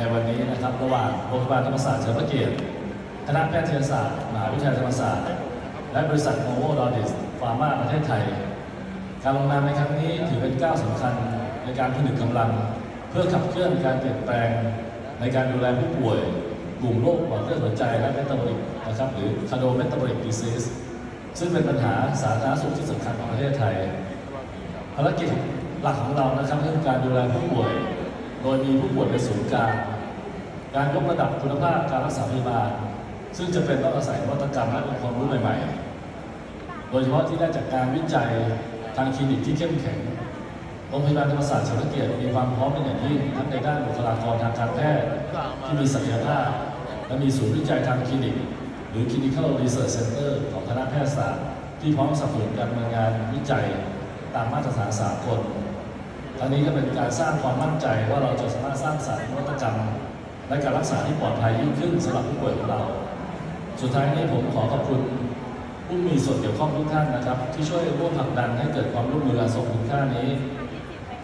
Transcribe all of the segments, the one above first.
ในวันนี้นะครับ ระหว่างโรงพยาบาลธรรมศาสตร์เฉลิมพระเกียรติคณะแพทยศาสตร์มหาวิทยาลัยธรรมศาสตร์ และบริษัทโนโวดอดิสฟาร์มาประเทศไทย การลงนามในครั้งนี้ถือเป็นก้าวสำคัญในการผนึกกำลัง เพื่อขับเคลื่อนการเปลี่ยนแปลง ในการดูแลผู้ป่วย กลุ่มโรคหลอดเลือดหัวใจและเมตาบอลิกนะครับหรือ cardio-metabolic disease ซึ่งเป็นปัญหาสาธารณสุขที่สำคัญของประเทศไทยภารกิจหลักของเรานะครับคือการดูแลผู้ป่วย โดยมีผู้ป่วยเป็นศูนย์กลางการยกระดับคุณภาพการรักษาพยาบาล ซึ่งจะเป็นต้องอาศัยวัตกรรมและองค์ความรู้ใหม่ ๆ โดยเฉพาะที่ได้จากการวิจัยทางคลินิกที่เข้มแข็งโรงพยาบาลธรรมศาสตร์เฉลิมเกียรติมีความพร้อมเป็นอย่างยิ่งทั้งในด้านบุคลากรทางการแพทย์ที่มีศักยภาพ และมีศูนย์วิจัยทางคลินิก หรือ Clinical Research Center ของคณะแพทยศาสตร์ ที่พร้อมสนับสนุนการดำเนินงานวิจัย ตามมาตรฐานสากล ทั้งนี้ก็เป็นการสร้างความมั่นใจว่าเราจะสามารถสร้างสรรค์นวัตกรรม และการรักษาที่ปลอดภัยยิ่งขึ้นสำหรับผู้ป่วยของเรา สุดท้ายนี้ผมขอขอบคุณผู้มีส่วนเกี่ยวข้องทุกท่านนะครับ ที่ช่วยร่วมผลักดันให้เกิดความร่วมมืออันทรงคุณค่านี้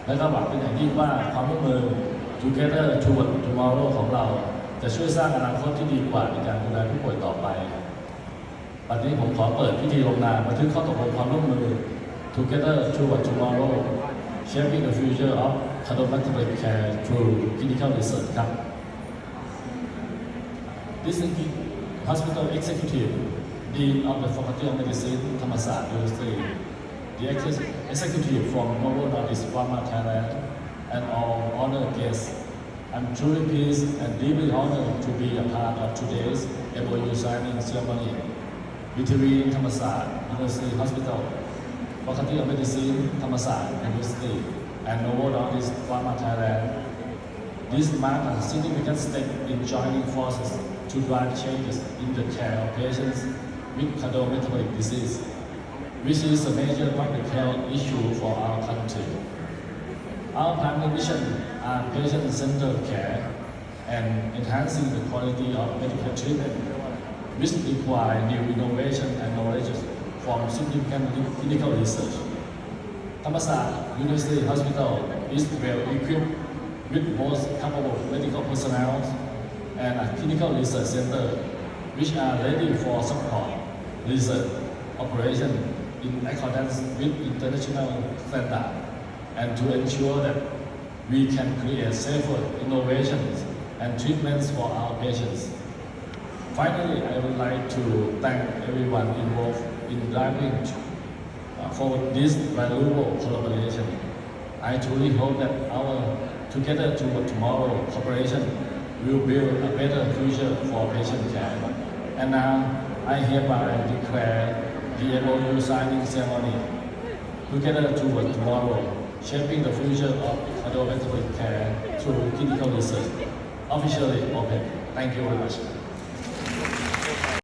และก็หวังเป็นอย่างยิ่งว่าความร่วมมือ Together Toward Tomorrow ของเรา จะช่วยสร้างอนาคตที่ดีกว่าในการดูแลผู้ป่วยต่อไปวันนี้ผมขอเปิดพิธีลงนามบันทึกข้อตกลงความร่วมมือ Together Toward Tomorrow Shaping the Future of Cardiovascular Care Through Clinical Research ครับ This is the Hospital Executive Dean of the Faculty of Medicine, Thammasat University, the ex- executive from Novo Nordisk Pharma Thailand, and all honored guests. I'm truly pleased and deeply honored to be a part of today's MOU signing ceremony between Thammasat University Hospital, Faculty of Medicine, Thammasat University, and Novo Nordisk Pharma Thailand this marks a significant step in joining forces to drive changes in the care of patients with cardiometabolic disease, which is a major public health issue for our country. Our primary mission are patient-centered care and enhancing the quality of medical treatment, which require new innovation and knowledge from significant clinical research. Thammasat University Hospital is well equipped with most capable medical personnel and a clinical research center which are ready for support research operation in accordance with international standards and to ensure that we can create safer innovations and treatments for our patients. Finally, I would like to thank everyone involved in driving forward this valuable collaboration. I truly hope that our Together Toward Tomorrow cooperation will build a better future for patient care. And now, I hereby declare the MOU signing ceremony Together Toward Tomorrow, shaping the future of cardiovascular care through clinical research, officially open. Thank you very much.